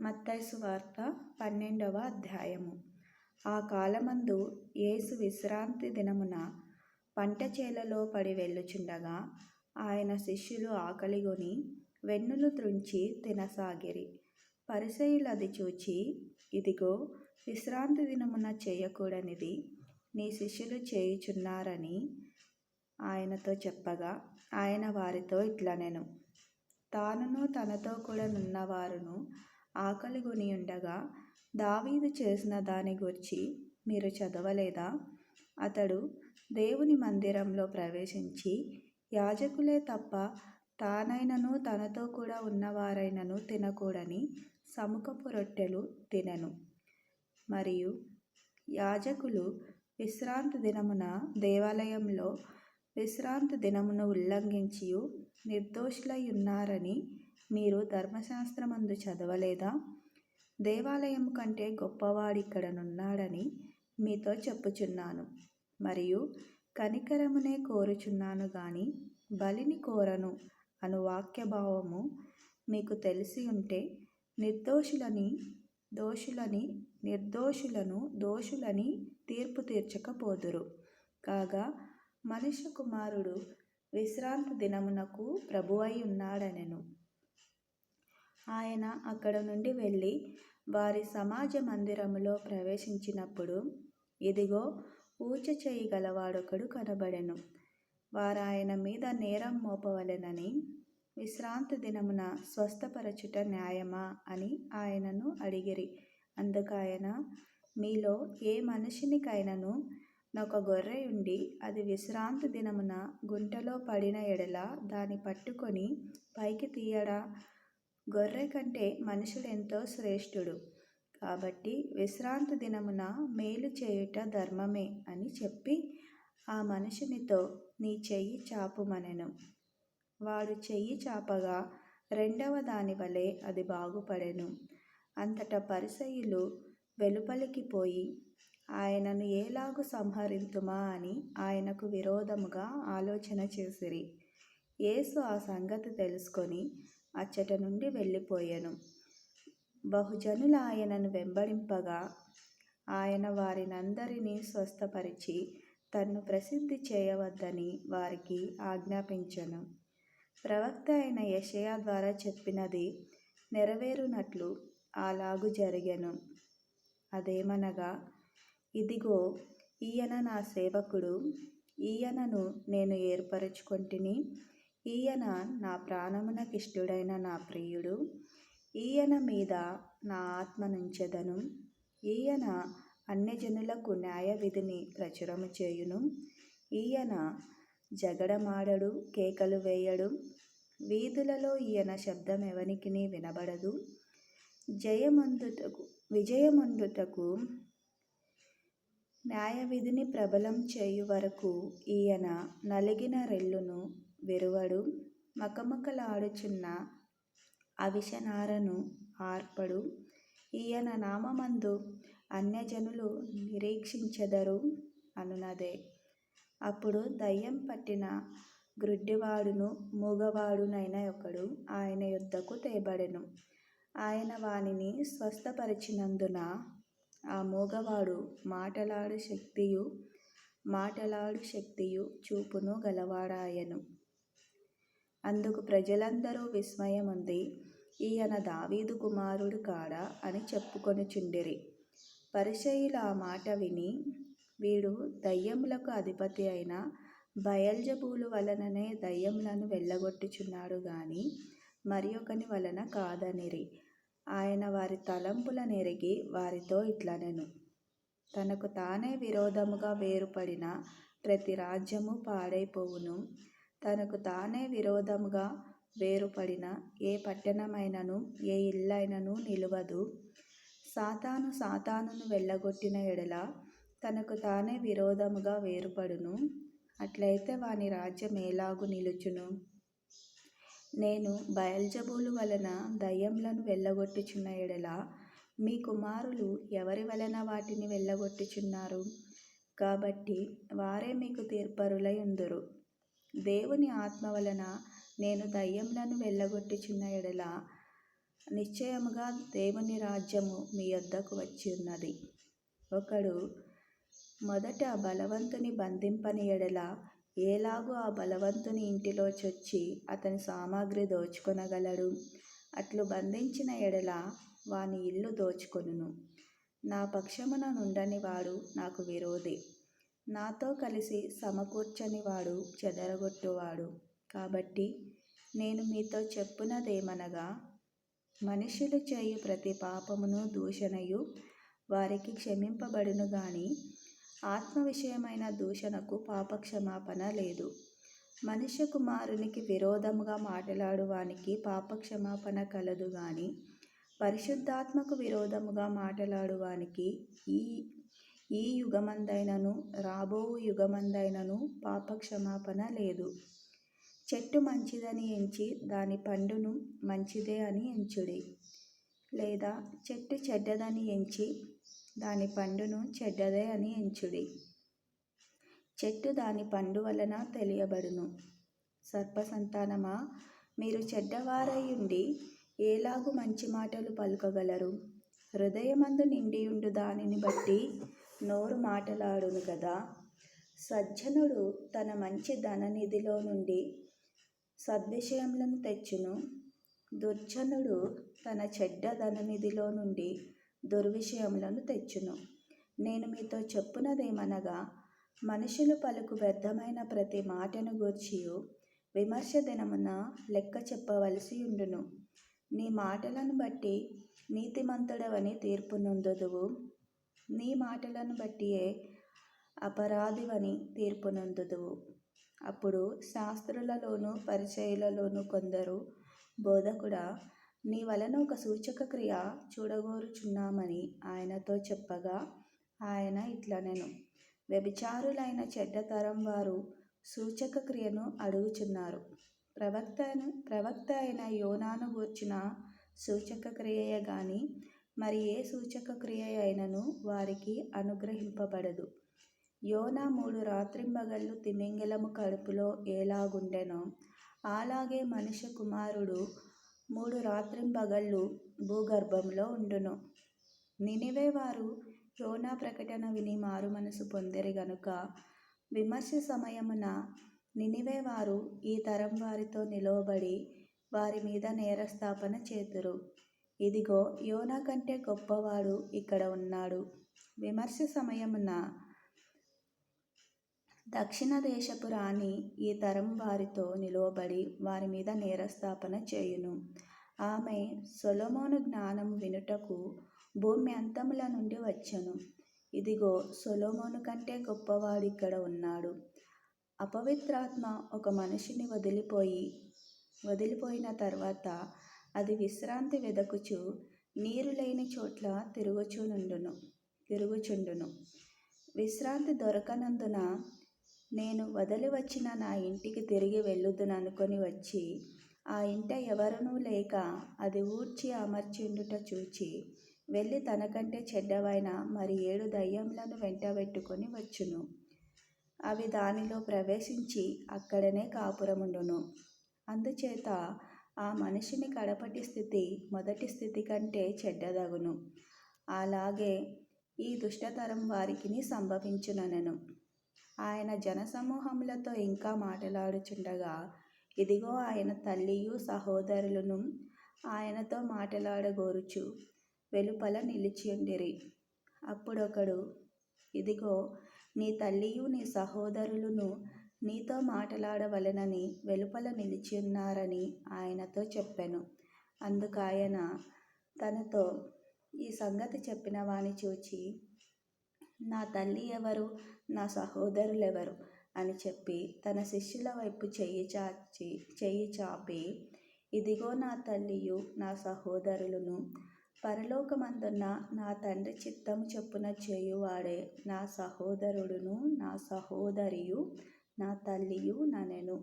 మత్తైసు వార్త పన్నెండవ అధ్యాయము. ఆ కాలమందు యేసు విశ్రాంతి దినమున పంట చేలలో పడి వెళ్ళుచుండగా ఆయన శిష్యులు ఆకలిగొని వెన్నులు త్రుంచి తినసాగిరి. పరిసయులు అది చూచి ఇదిగో విశ్రాంతి దినమున చేయకూడనిది నీ శిష్యులు చేయుచున్నారని ఆయనతో చెప్పగా ఆయన వారితో ఇట్లనెను తానును తనతో కూడా నున్నవారును ఆకలిగొని ఉండగా దావీదు చేసిన దాని గురించి మీరు చదవలేదా? అతడు దేవుని మందిరంలో ప్రవేశించి యాజకులే తప్ప తానైనను తనతో కూడా ఉన్నవారైనను తినకూడని సముఖపు రొట్టెలు తినను. మరియు యాజకులు విశ్రాంతి దినమున దేవాలయంలో విశ్రాంతి దినమును ఉల్లంఘించి నిర్దోషులై ఉన్నారని మీరు ధర్మశాస్త్రమందు చదవలేదా? దేవాలయం కంటే గొప్పవాడిక్కడనున్నాడని మీతో చెప్పుచున్నాను. మరియు కనికరమునే కోరుచున్నాను గాని బలిని కోరను అను వాక్యభావము మీకు తెలిసి ఉంటే నిర్దోషులని దోషులని నిర్దోషులను దోషులని తీర్పు తీర్చకపోదురు. కాగా మనుష్య కుమారుడు విశ్రాంతి దినమునకు ప్రభువై ఉన్నాడనెను. ఆయన అక్కడ నుండి వెళ్ళి వారి సమాజ మందిరములో ప్రవేశించినప్పుడు ఇదిగో ఊచ చేయి గలవాడొకడు కనబడెను. వారాయన మీద నేరం మోపవలెనని విశ్రాంతి దినమున స్వస్థపరచుట న్యాయమా అని ఆయనను అడిగిరి. అందుకాయన మీలో ఏ మనిషినికైనను నొక గొర్రె ఉండి అది విశ్రాంతి దినమున గుంటలో పడిన ఎడల దాన్ని పట్టుకొని పైకి తీయడా? గొర్రె కంటే మనుషుడెంతో శ్రేష్ఠుడు. కాబట్టి విశ్రాంతి దినమున మేలు చేయుట ధర్మమే అని చెప్పి ఆ మనుషునితో నీ చెయ్యి చాపుమనెను. వాడు చెయ్యి చాపగా రెండవ దాని వలె అది బాగుపడెను. అంతటా పరిసయులు వెలుపలికి పోయి ఆయనను ఏలాగు సంహరింతుమా అని ఆయనకు విరోధముగా ఆలోచన చేసిరి. యేసు ఆ సంగతి తెలుసుకొని అచ్చట నుండి వెళ్ళిపోయాను. బహుజనులు ఆయనను వెంబడింపగా ఆయన వారినందరినీ స్వస్థపరిచి తన్ను ప్రసిద్ధి చేయవద్దని వారికి ఆజ్ఞాపించను. ప్రవక్త అయిన యషయా ద్వారా చెప్పినది నెరవేరునట్లు అలాగు జరిగెను. అదేమనగా ఇదిగో ఈయన నా సేవకుడు ఈయనను నేను ఏర్పరచుకొంటిని ఈయన నా ప్రాణమునకిష్టుడైన నా ప్రియుడు. ఈయన మీద నా ఆత్మ నుంచెదను. ఈయన అన్యజనులకు న్యాయ విధిని ప్రచురము చేయును. ఈయన జగడమాడడు కేకలు వేయడు. వీధులలో ఈయన శబ్దం ఎవరికి వినబడదు. జయమందుటకు విజయమందుటకు న్యాయ విధిని ప్రబలం చేయు వరకు ఈయన నలిగిన రెల్లును వెరువడు. మకమకలాడుచున్న అవిశనారను ఆర్పడు. ఈయన నామందు అన్యజనులు నిరీక్షించెదరు అనునదే. అప్పుడు దయ్యం పట్టిన గ్రుడ్డివాడును మూగవాడునైన ఒకడు ఆయన యుద్ధకు తేబడెను. ఆయన వానిని స్వస్థపరిచినందున ఆ మూగవాడు మాటలాడు శక్తియు మాటలాడు శక్తియు చూపును గలవాడాయను. అందుకు ప్రజలందరూ విస్మయముంది. ఈయన దావీదు కుమారుడు కాడా అని చెప్పుకొనుచుండిరి. పరిచయులు ఆ మాట విని వీడు దయ్యములకు అధిపతి అయిన బయల్జబూలు వలననే దయ్యములను వెళ్ళగొట్టుచున్నాడు గాని మరి ఒకని వలన కాదనిరి. ఆయన వారి తలంపుల నెరిగి వారితో ఇట్లనెను. తనకు తానే విరోధముగా వేరుపడిన ప్రతి రాజ్యము పాడైపోవును. తనకు తానే విరోధముగా వేరుపడిన ఏ పట్టణమైనను ఏ ఇల్లైనను నిలవదు. సాతాను సాతానును వెళ్ళగొట్టిన ఎడల తనకు తానే విరోధముగా వేరుపడును. అట్లయితే వాని రాజ్యం ఎలాగు నిలుచును? నేను బయల్జబూలు వలన దయ్యంలను వెళ్ళగొట్టుచున్న ఎడల మీ కుమారులు ఎవరి వలన వాటిని వెళ్ళగొట్టుచున్నారు? కాబట్టి వారే మీకు తీర్పరులై ఉందరు. దేవుని ఆత్మ వలన నేను దయ్యములను వెళ్ళగొట్టుచున్న ఎడల నిశ్చయముగా దేవుని రాజ్యము మీ వద్దకు వచ్చి ఉన్నది ఒకడు మొదట బలవంతుని బంధింపని ఎడల ఏలాగూ ఆ బలవంతుని ఇంటిలో చొచ్చి అతని సామాగ్రి దోచుకొనగలడు. అట్లు బంధించిన ఎడల వాని ఇల్లు దోచుకొనును. నా పక్షమున నుండని వాడు నాకు విరోధి. నాతో కలిసి సమకూర్చనివాడు చెదరగొట్టువాడు. కాబట్టి నేను మీతో చెప్పునదేమనగా మనుషులు చేయు ప్రతి పాపమును దూషణయు వారికి క్షమింపబడును గాని ఆత్మ విషయమైన దూషణకు పాపక్షమాపణ లేదు. మనుష్య కుమారునికి విరోధముగా మాట్లాడువానికి పాపక్షమాపణ కలదు గాని పరిశుద్ధాత్మకు విరోధముగా మాట్లాడువానికి ఈ ఈ యుగమందైనను రాబో యుగమందైనను పాపక్షమాపణ లేదు. చెట్టు మంచిదని ఎంచి దాని పండును మంచిదే అని ఎంచుడి. లేదా చెట్టు చెడ్డదని ఎంచి దాని పండును చెడ్డదే అని ఎంచుడి. చెట్టు దాని పండు వలన తెలియబడును. సర్పసంతానమా? మీరు చెడ్డవారై ఉండి ఏలాగు మంచి మాటలు పలుకగలరు? హృదయమందు నిండియుండు దానిని బట్టి నోరు మాటలాడును కదా సజ్జనుడు తన మంచి ధననిధిలో నుండి సద్విషయములను తెచ్చును. దుర్జనుడు తన చెడ్డ ధననిధిలో నుండి దుర్విషయములను తెచ్చును. నేను మీతో చెప్పునదేమనగా మనుషులు పలుకు వ్యర్థమైన ప్రతి మాటను గూర్చియు విమర్శ దినమున లెక్క చెప్పవలసి ఉండును. నీ మాటలను బట్టి నీతిమంతుడవని తీర్పు నొందుదువు నీ మాటలను బట్టియే అపరాధివని తీర్పునందుదువు. అప్పుడు శాస్త్రులలోనూ పరిచయలలోనూ కొందరు బోధకుడా నీ వలన ఒక సూచక క్రియ చూడగోరుచున్నామని ఆయనతో చెప్పగా ఆయన ఇట్లనెను. వ్యభిచారులైన చెడ్డతరం వారు సూచక క్రియను అడుగుచున్నారు. ప్రవక్త ప్రవక్త అయిన యోనాను గూర్చిన సూచక క్రియయే గాని మరి ఏ సూచక క్రియ అయినను వారికి అనుగ్రహింపబడదు. యోనా మూడు రాత్రింబగళ్ళు తిమింగలము కడుపులో ఎలాగుండెనో అలాగే మనిషి కుమారుడు మూడు రాత్రింబగళ్ళు భూగర్భంలో ఉండును. నినివే వారు యోనా ప్రకటన విని మారు మనసు పొందిరి గనుక విమర్శ సమయమున నినివే వారు ఈ తరం వారితో నిలవబడి వారి మీద నేరస్థాపన చేతురు. ఇదిగో యోనా కంటే గొప్పవాడు ఇక్కడ ఉన్నాడు. విమర్శ సమయమున దక్షిణ దేశపు రాణి ఈ తరం వారితో నిలువబడి వారి మీద నేరస్థాపన చేయును. ఆమె సొలమోను జ్ఞానం వినుటకు భూమి అంతముల నుండి వచ్చను. ఇదిగో సొలోమోను కంటే గొప్పవాడు ఇక్కడ ఉన్నాడు. అపవిత్రాత్మ ఒక మనిషిని వదిలిపోయి వదిలిపోయిన తర్వాత అది విశ్రాంతి వెదకుచు నీరు లేని చోట్ల తిరుగుచునుండును తిరుగుచుండును. విశ్రాంతి దొరకనందున నేను వదిలి వచ్చిన నా ఇంటికి తిరిగి వెళ్ళుదుననుకొని వచ్చి ఆ ఇంట ఎవరనూ లేక అది ఊడ్చి అమర్చిండుట చూచి వెళ్ళి తనకంటే చెడ్డవైన మరి ఏడు దయ్యంలను వెంటబెట్టుకొని వచ్చును. అవి దానిలో ప్రవేశించి అక్కడనే కాపురముండును. అందుచేత ఆ మనిషిని కడపటి స్థితి మొదటి స్థితి కంటే చెడ్డదగును. అలాగే ఈ దుష్టతరం వారికిని సంభవించుననెను. ఆయన జనసమూహములతో ఇంకా మాట్లాడుచుండగా ఇదిగో ఆయన తల్లియు సహోదరులను ఆయనతో మాట్లాడగోరుచు వెలుపల నిలిచియుండిరి. అప్పుడొకడు ఇదిగో నీ తల్లియు నీ సహోదరులను నీతో మాట్లాడవలెనని వెలుపల నిలిచియున్నారని ఆయనతో చెప్పాను. అందుకాయన తనతో ఈ సంగతి చెప్పిన వాని చూచి నా తల్లి ఎవరు? నా సహోదరులెవరు? అని చెప్పి తన శిష్యుల వైపు చెయ్యి చాచి చెయ్యి చాపి ఇదిగో నా తల్లియు నా సహోదరులను. పరలోకమందున్న నా తండ్రి చిత్తము చెప్పున చేయువాడే నా సహోదరుడును నా సహోదరియు నా తల్లియు ననెను